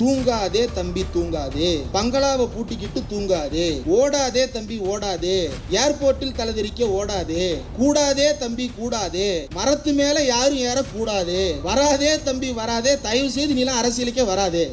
தூங்காதே தம்பி தூங்காதே. பங்களாவை பூட்டிக்கிட்டு தூங்காதே. ஓடாதே தம்பி ஓடாதே. ஏர்போர்ட்டில் தலைதெறிக்க ஓடாதே. கூடாதே தம்பி கூடாதே. மரத்து மேல யாரும் ஏற கூடாதே வராதே தம்பி வராதே. தயவு செய்து நீலாம் அரசியலுக்கே வராதே.